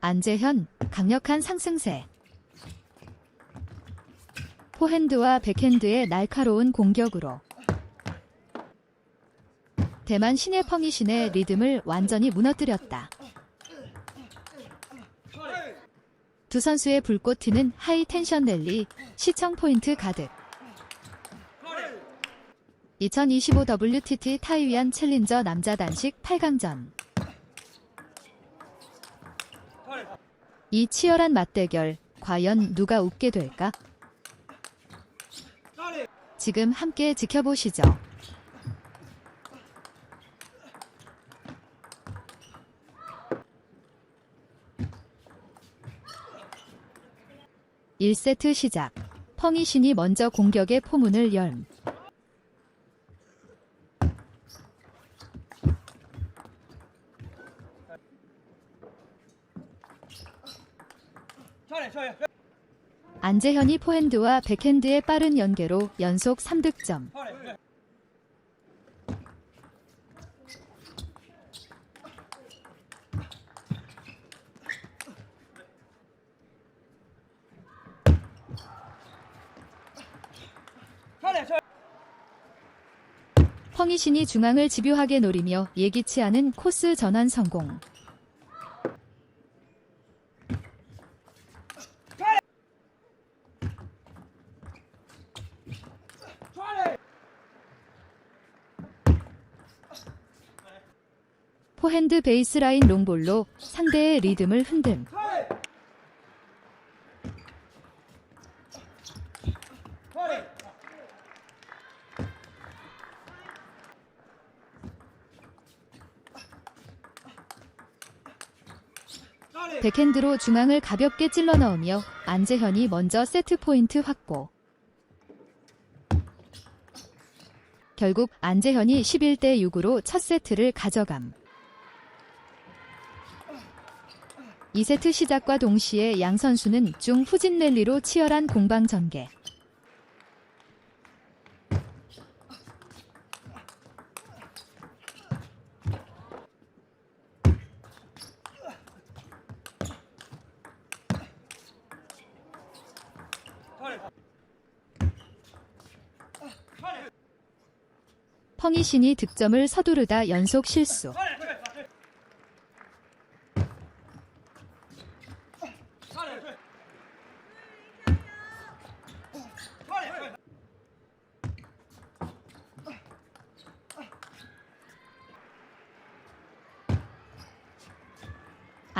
안재현, 강력한 상승세. 포핸드와 백핸드의 날카로운 공격으로 대만 신의 펑이신의 리듬을 완전히 무너뜨렸다. 두 선수의 불꽃 튀는 하이 텐션 랠리, 시청 포인트 가득. 2025 WTT 타이위안 챌린저 남자 단식 8강전. 이 치열한 맞대결, 과연 누가 웃게 될까? 지금 함께 지켜보시죠. 일세트 시작. 펑이 신이 먼저 공격의 포문을 열. 안재현이 포핸드와 백핸드의 빠른 연계로 연속 3득점. 펑이신이 중앙을 집요하게 노리며 예기치 않은 코스 전환 성공. 포핸드 베이스라인 롱볼로 상대의 리듬을 흔듦. 백핸드로 중앙을 가볍게 찔러 넣으며 안재현이 먼저 세트 포인트 확보. 결국 안재현이 11대 6으로 첫 세트를 가져감. 2세트 시작과 동시에 양 선수는 중 후진 랠리로 치열한 공방 전개. 펑이신이 득점을 서두르다 연속 실수.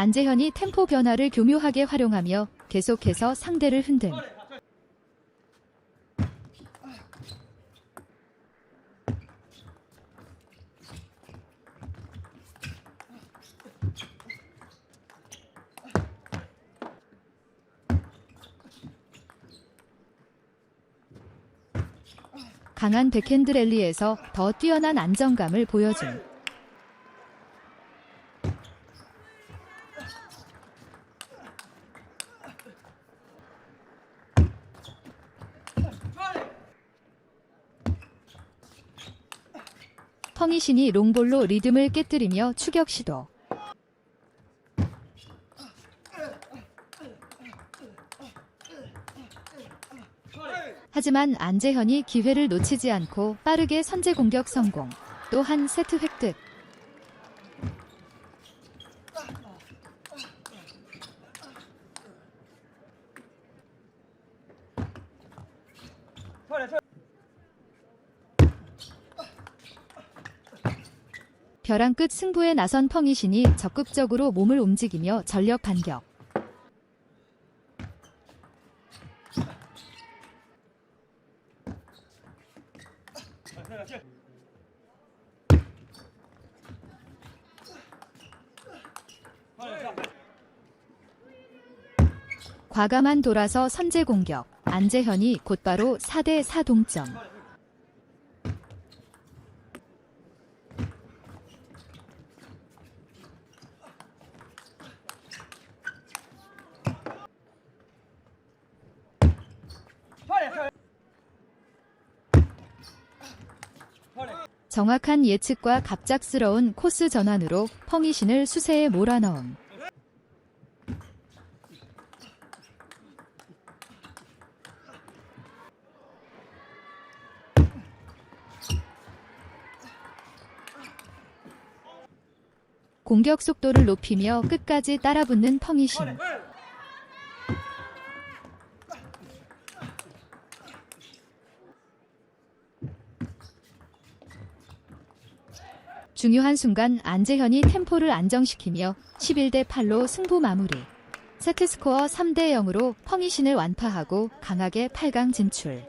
안재현이 템포 변화를 교묘하게 활용하며 계속해서 상대를 흔듦. 강한 백핸드 랠리에서 더 뛰어난 안정감을 보여줌. 펑이신이 롱볼로 리듬을 깨뜨리며 추격 시도. 하지만 안재현이 기회를 놓치지 않고 빠르게 선제 공격 성공. 또한 세트 획득. 벼랑 끝 승부에 나선 펑이신이 적극적으로 몸을 움직이며 전력 반격. 과감한 돌아서 선제 공격. 안재현이 곧바로 4대 4 동점. 정확한 예측과 갑작스러운 코스 전환으로 펑이신을 수세에 몰아넣음. 공격 속도를 높이며 끝까지 따라붙는 펑이신. 중요한 순간 안재현이 템포를 안정시키며 11대 8로 승부 마무리. 세트 스코어 3대 0으로 펑이신을 완파하고 강하게 8강 진출.